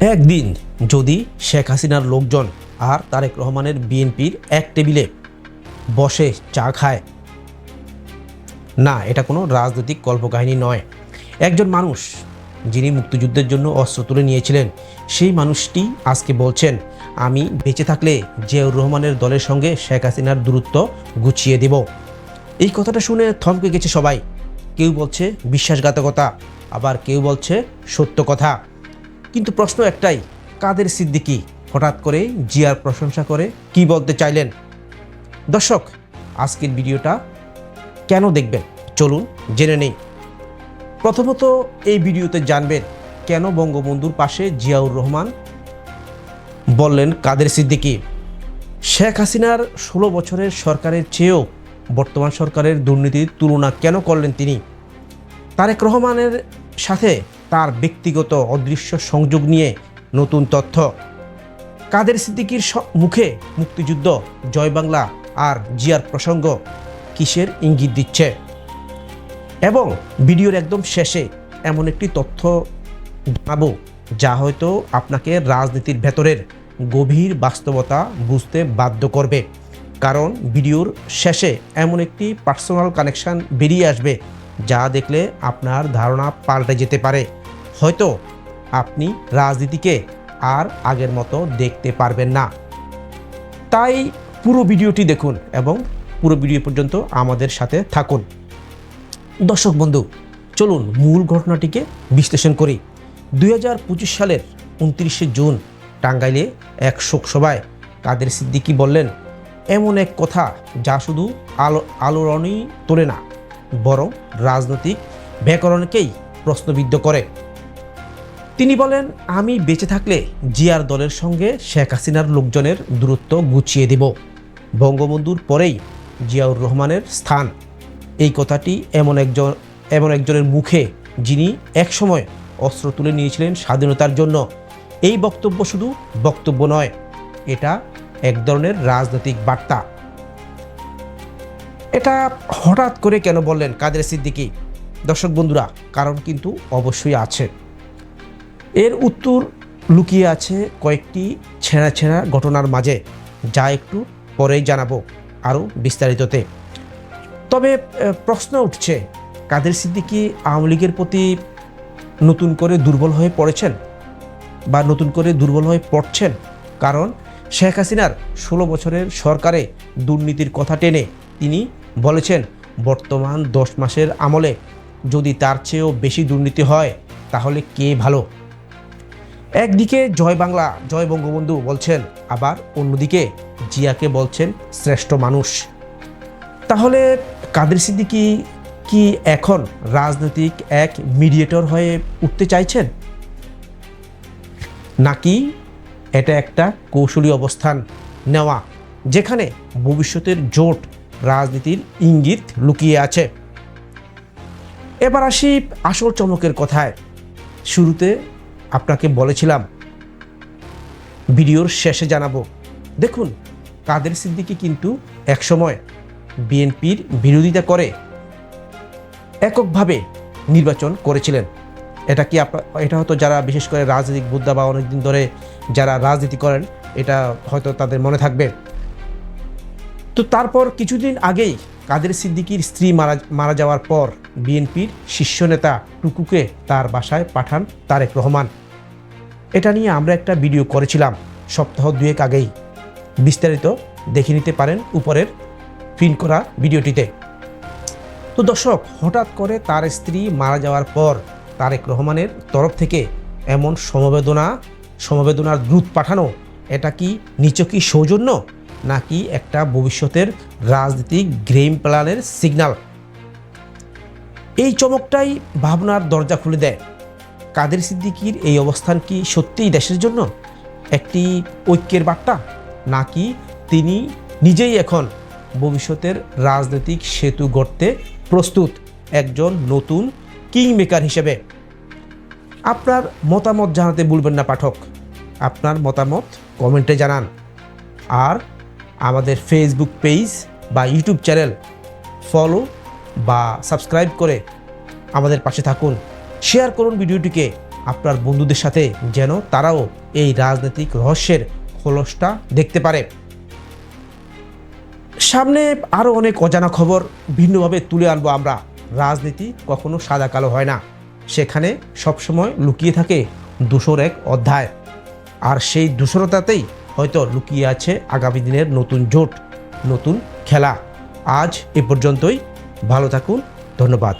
একদিন যদি শেখ হাসিনার লোকজন আর তারেক রহমানের বিএনপির এক টেবিলে বসে চা খায়, না, এটা কোনো রাজনৈতিক কল্পকাহিনী নয়। একজন মানুষ যিনি মুক্তিযুদ্ধের জন্য অস্ত্র তুলে নিয়েছিলেন, সেই মানুষটি আজকে বলছেন, আমি বেঁচে থাকলে জিয়াউর রহমানের দলের সঙ্গে শেখ হাসিনার দূরত্ব গুছিয়ে দেব। এই কথাটা শুনে থমকে গেছে সবাই। কেউ বলছে বিশ্বাসঘাতকতা, আবার কেউ বলছে সত্য কথা। কিন্তু প্রশ্ন একটাই, কাদের সিদ্দিকি? হঠাৎ করে জিয়ার প্রশংসা করে কি বলতে চাইলেন? দর্শক, আজকের ভিডিওটা কেন দেখবেন? চলুন জেনে নেই। প্রথমত এই ভিডিওতে জানবেন, কেন বঙ্গবন্ধুর পাশে জিয়াউর রহমান বললেন কাদের সিদ্দিকি? শেখ হাসিনার ষোলো বছরের সরকারের চেয়েও বর্তমান সরকারের দুর্নীতির তুলনা কেন করলেন তিনি? তারেক রহমানের সাথে তার ব্যক্তিগত অদৃশ্য সংযোগ নিয়ে নতুন তথ্য। কাদের সিদ্দিকির মুখে মুক্তিযুদ্ধ, জয় বাংলা আর জিয়ার প্রসঙ্গ কিসের ইঙ্গিত দিচ্ছে? এবং ভিডিওর একদম শেষে এমন একটি তথ্য জানাব, যা হয়তো আপনাকে রাজনীতির ভেতরের গভীর বাস্তবতা বুঝতে বাধ্য করবে। কারণ ভিডিওর শেষে এমন একটি পার্সোনাল কানেকশন বেরিয়ে আসবে, যা দেখলে আপনার ধারণা পাল্টে যেতে পারে। হয়তো আপনি রাজনীতিকে আর আগের মতো দেখতে পারবেন না। তাই পুরো ভিডিওটি দেখুন এবং পুরো ভিডিও পর্যন্ত আমাদের সাথে থাকুন। দর্শক বন্ধু, চলুন মূল ঘটনাটিকে বিশ্লেষণ করি। দুই হাজার পঁচিশ সালের উনত্রিশে জুন টাঙ্গাইলে এক শোকসভায় কাদের সিদ্দিকী বললেন, এমন এক কথা যা শুধু আলো, আলোড়নই তোলে না, বরং রাজনৈতিক ব্যাকরণকেই প্রশ্নবিদ্ধ করে। তিনি বলেন, আমি বেঁচে থাকলে জিয়ার দলের সঙ্গে শেখ হাসিনার লোকজনের দূরত্ব গুছিয়ে দেব। বঙ্গবন্ধুর পরেই জিয়াউর রহমানের স্থান। এই কথাটি এমন একজন, এমন একজনের মুখে যিনি একসময় অস্ত্র তুলে নিয়েছিলেন স্বাধীনতার জন্য। এই বক্তব্য শুধু বক্তব্য নয়, এটা এক ধরনের রাজনৈতিক বার্তা। এটা হঠাৎ করে কেন বললেন কাদের সিদ্দিকী? দর্শক বন্ধুরা, কারণ কিন্তু অবশ্যই আছে। এর উত্তর লুকিয়ে আছে কয়েকটি ছেঁড়া ছেঁড়া ঘটনার মাঝে, যা একটু পরেই জানাব আরও বিস্তারিততে। তবে প্রশ্ন উঠছে, কাদের সিদ্দিকি আওয়ামী লীগের প্রতি নতুন করে দুর্বল হয়ে পড়েছেন বা নতুন করে দুর্বল হয়ে পড়ছেন? কারণ শেখ হাসিনার ষোলো বছরের সরকারে দুর্নীতির কথা টেনে তিনি বলেছেন, বর্তমান দশ মাসের আমলে যদি তার চেয়েও বেশি দুর্নীতি হয়, তাহলে কে ভালো? একদিকে জয় বাংলা, জয় বঙ্গবন্ধু বলছেন, আবার অন্যদিকে জিয়াকে বলছেন শ্রেষ্ঠ মানুষ। তাহলে কাদের সিদ্দিকি কি এখন রাজনৈতিক এক মিডিয়েটর হয়ে উঠতে চাইছেন? নাকি এটা একটা কৌশলী অবস্থান নেওয়া, যেখানে ভবিষ্যতের জোট রাজনীতির ইঙ্গিত লুকিয়ে আছে? এবার আসি আসল চমকের কথায়। শুরুতে আপনাকে বলেছিলাম। ভিডিওর শেষে জানাব। দেখুন, কাদের সিদ্দিকি কিন্তু একসময় বিএনপির বিরোধিতা করে এককভাবে নির্বাচন করেছিলেন। এটা কি আপনার এটা হয়তো যারা বিশেষ করে রাজনৈতিক বুদ্ধা বা অনেকদিন ধরে যারা রাজনীতি করেন, এটা হয়তো তাদের মনে থাকবে। তো তারপর কিছুদিন আগেই কাদের সিদ্দিকীর স্ত্রী মারা মারা যাওয়ার পর বিএনপির শীর্ষ নেতা টুকুকে তার বাসায় পাঠান তারেক রহমান। এটা নিয়ে আমরা একটা ভিডিও করেছিলাম সপ্তাহ দুয়েক আগেই। বিস্তারিত দেখে নিতে পারেন উপরের প্রিন্ট করা ভিডিওটিতে তো দর্শক, হঠাৎ করে তার স্ত্রী মারা যাওয়ার পর তারেক রহমানের তরফ থেকে এমন সমবেদনা, সমবেদনার দ্রুত পাঠানো, এটা কি নিচকি সৌজন্য নাকি একটা ভবিষ্যতের রাজনীতিক গ্রেম প্ল্যানের সিগন্যাল এই চমকটাই ভাবনার দরজা খুলে দেয়। কাদের সিদ্দিকির এই অবস্থান কি সত্যিই দেশের জন্য? একটি ঐক্যের বার্তা? নাকি তিনি নিজেই এখন ভবিষ্যতের রাজনৈতিক সেতু গড়তে প্রস্তুত একজন নতুন কিং মেকার হিসেবে? আপনার মতামত জানাতে ভুলবেন না, পাঠক। আপনার মতামত কমেন্টে জানান। আর আমাদের ফেসবুক পেজ বা ইউটিউব চ্যানেল ফলো বা সাবস্ক্রাইব করে আমাদের পাশে থাকুন। শেয়ার করুন ভিডিওটিকে। আপনার বন্ধুদের সাথে যেন তারাও এই রাজনৈতিক রহস্যের খোলসটা দেখতে পারে। সামনে আরও অনেক অজানা খবর ভিন্নভাবে তুলে আনব আমরা। রাজনীতি কখনো সাদা কালো হয় না। সেখানে সবসময় লুকিয়ে থাকে দূষর এক অধ্যায়। আর সেই দূষরতাতেই হয়তো লুকিয়ে আছে আগামী দিনের নতুন জোট, নতুন খেলা। আজ এ পর্যন্তই। ভালো থাকুন। ধন্যবাদ।